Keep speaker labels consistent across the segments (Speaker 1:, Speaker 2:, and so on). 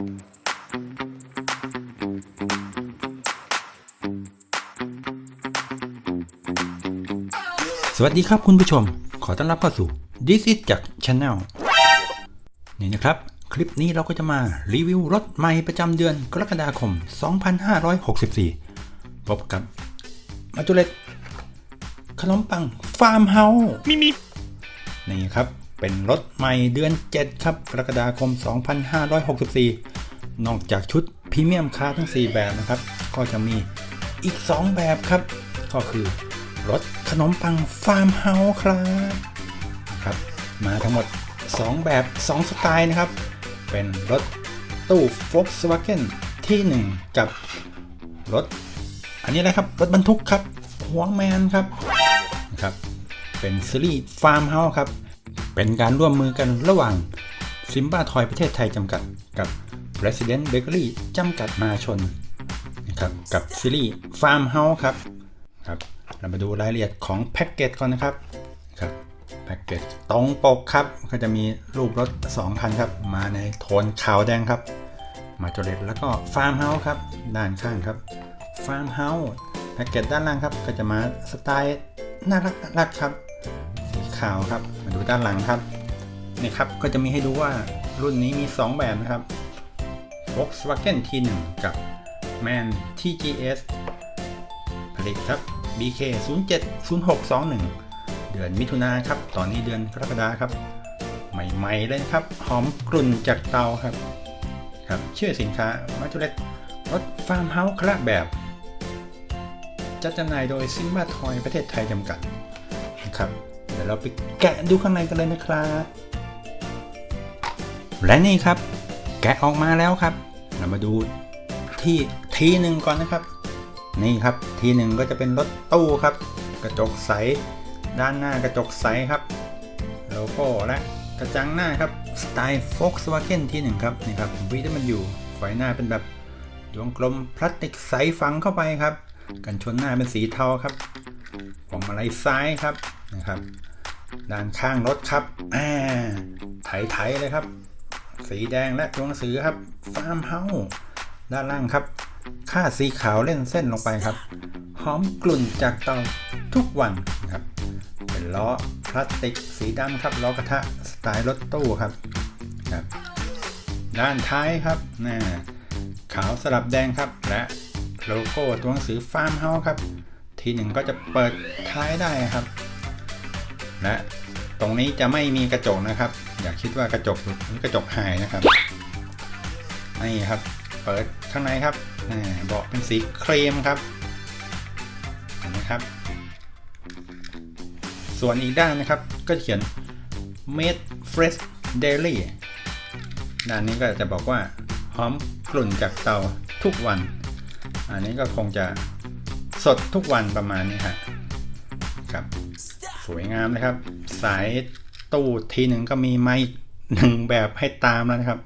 Speaker 1: สวัสดีครับคุณผู้ชม ขอต้อนรับเข้าสู่ This is จาก Channel นี่นะครับ คลิปนี้เราก็จะมารีวิวรถใหม่ประจำเดือนกรกฎาคม 2564 พบกับมาจุเลตขนมปังฟาร์มเฮาส์มิมินี่ครับ เป็นรถใหม่เดือน 7 ครับกรกฎาคม 2564 นอกจากชุดพรีเมียมคาร์ทั้ง 4 แบบนะครับ ก็จะมีอีก 2 แบบครับ ก็คือรถขนมปังฟาร์มเฮาส์ครับครับ มาทั้งหมด 2 แบบ 2 สไตล์นะครับ เป็นรถตู้ Volkswagen ที่ 1 กับรถ อันนี้อะครับ รถบรรทุกครับ หัวแมนครับนะครับ เป็นซีรีส์ฟาร์มเฮาส์ครับ เป็นการร่วมมือกันระหว่างซิมบ้าทอยประเทศไทยจำกัดกับ Resident Bakery จำกัดมาชนนะครับกับซีรีส์ฟาร์มเฮาส์ครับครับเรามาดูรายละเอียดของแพ็กเกจก่อนนะครับครับแพ็กเกจตรงปกครับ ก็จะมีรูปรถ2คันครับ มาในโทนขาวแดงครับ มาจเลตแล้วก็ฟาร์มเฮาส์ครับ ด้านข้างครับฟาร์มเฮาส์แพ็กเกจด้านล่างครับ ก็จะมาสไตล์น่ารักรักครับสีขาวครับ มาดูด้านหลังครับนี่ครับก็จะมีให้ดูว่ารุ่นนี้มี 2 แบบนะครับ Volkswagen T1 กับ MAN TGS ผลิตครับ BK 070621 เดือนมิถุนาครับ ตอนนี้เดือนกรกฎาครับ ใหม่ๆเลยครับ หอมกลุ่นจากเตาครับ ครับชื่อสินค้ามาจุเลตรถฟาร์มเฮาส์คละแบบ จัดจำหน่ายโดยซิมบ้าทอยประเทศไทยจำกัดนะครับเดี๋ยวเราไปแกะดูข้างในกันเลยนะครับ และนี่ครับ แกะออกมาแล้วครับ เรามาดูที่ทีหนึ่งก่อนนะครับ นี่ครับทีหนึ่งก็จะเป็นรถตู้ครับ กระจกใส ด้านหน้ากระจกใสครับโลโก้และกระจังหน้าครับสไตล์ Volkswagen ที่หนึ่งครับนี่ครับวีที่มันอยู่ไฟหน้าเป็นแบบดวงกลมพลาสติกใสฝังเข้าไปครับ กันชนหน้าเป็นสีเทาครับพวงมาลัยซ้ายครับนะครับ ด้านข้างรถครับอ่าไถๆเลยครับ สีแดงและตัวหนังสือครับฟาร์มเฮาด้านล่างครับ ค่าสีขาวเล่นเส้นลงไปครับ หอมกลุ่นจากเตาทุกวันครับ เป็นล้อพลาสติกสีดำครับล้อกระทะสไตล์รถตู้ครับครับ ด้านท้ายครับน่ขาวสลับแดงครับ และโลโก้ตัวหนังสือฟาร์มเฮาครับ ทีหนึ่งก็จะเปิดท้ายได้ครับ และตรงนี้จะไม่มีกระจกนะครับ อย่าคิดว่ากระจกหลุดหรือกระจกหายนะครับนี่ครับ เปิดข้างในครับเบาะเป็นสีครีมครับเห็นไหมครับ ส่วนอีกด้านนะครับ ก็เขียน made fresh daily ด้านนี้ก็จะบอกว่าหอมกลุ่นจากเตาทุกวัน อันนี้ก็คงจะสดทุกวันประมาณนี้ครับครับ สวยงามนะครับ สาย ตู้ทีหนึ่งก็มีไม้หนึ่งแบบให้ตามแล้วนะครับ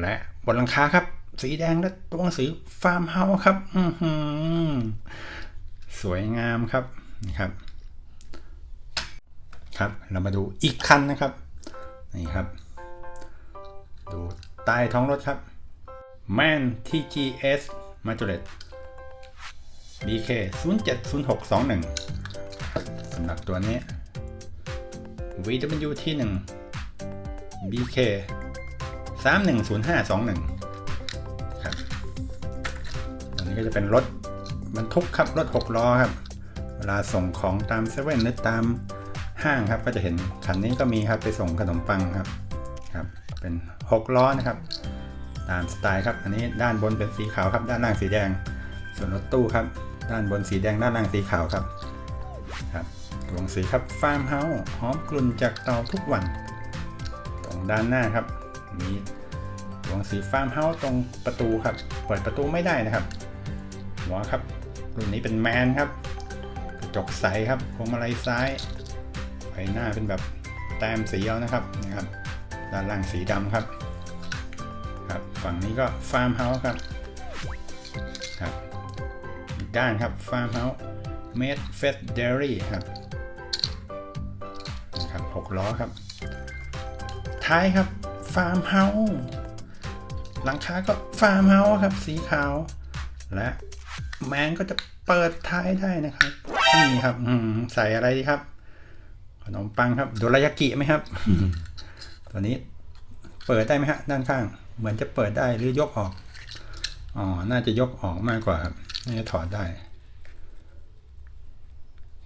Speaker 1: และบนหลังคาครับ สีแดงและตัวหนังสือฟาร์มเฮาส์ครับอืสวยงามครับนี่ครับ ครับเรามาดูอีกคันนะครับนี่ครับ ดูใต้ท้องรถครับ MAN TGS m a j o r e t BK 070621สำหรับตัวนี้ VW ที่ 1 BK 310521 ครับ อันนี้ก็จะเป็นรถบรรทุกครับรถ 6 ล้อครับ เวลาส่งของตามเซเว่นหรือตามห้างครับ ก็จะเห็นคันนี้ก็มีครับไปส่งขนมปังครับ ครับ เป็น 6 ล้อนะครับ ตามสไตล์ครับ อันนี้ด้านบนเป็นสีขาวครับ ด้านล่างสีแดง ส่วนรถตู้ครับ ด้านบนสีแดง ด้านล่างสีขาวครับ ครับ ตัวงสือครับฟาร์มเฮาส์หอมกลุ่นจากเตาทุกวัน ตรงด้านหน้าครับ มีตัวงสือฟาร์มเฮาส์ตรงประตูครับ เปิดประตูไม่ได้นะครับหัวครับรุ่นนี้เป็นแมนครับกระจกใสครับพวงมาลัยซ้ายไฟหน้าเป็นแบบแต้มสีเอานะครับนะครับด้านล่างสีดำครับครับ ฝั่งนี้ก็ฟาร์มเฮาส์ครับครับด้านครับฟาร์มเฮาส์เมดเฟสเดอรี่ครับ นะครับหกล้อครับ ท้ายครับฟาร์มเฮาส์หลังคาก็ฟาร์มเฮาส์ครับ สีขาว และแมนก็จะเปิดท้ายได้นะครับ นี่ครับใส่อะไรดีครับ ขนมปังครับโดรายากิไหมครับ ตัวนี้เปิดได้ไหมฮะด้านข้าง เหมือนจะเปิดได้หรือยกออกอ๋อน่าจะยกออกมากกว่าครับน่าจะถอดได้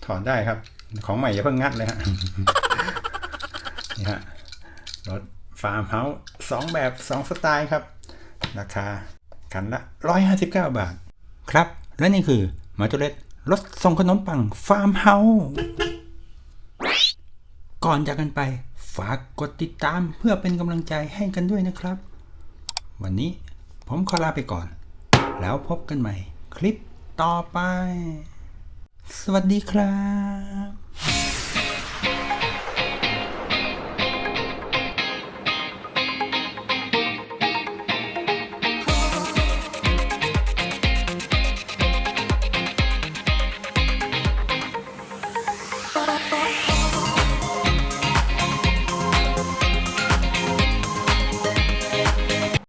Speaker 1: ถอดได้ครับ ของใหม่อย่าเพิ่งงัดเลยฮะ นะรถฟาร์มเฮาส์สองแบบสองสไตล์ครับ ราคาคันละ 159 บาท ครับ และนี่คือมาจูเลตรถส่งขนมปังฟาร์มเฮาส์ก่อนจากกันไปฝากกดติดตามเพื่อเป็นกำลังใจให้กันด้วยนะครับ วันนี้ผมขอลาไปก่อน แล้วพบกันใหม่คลิปต่อไป สวัสดีครับ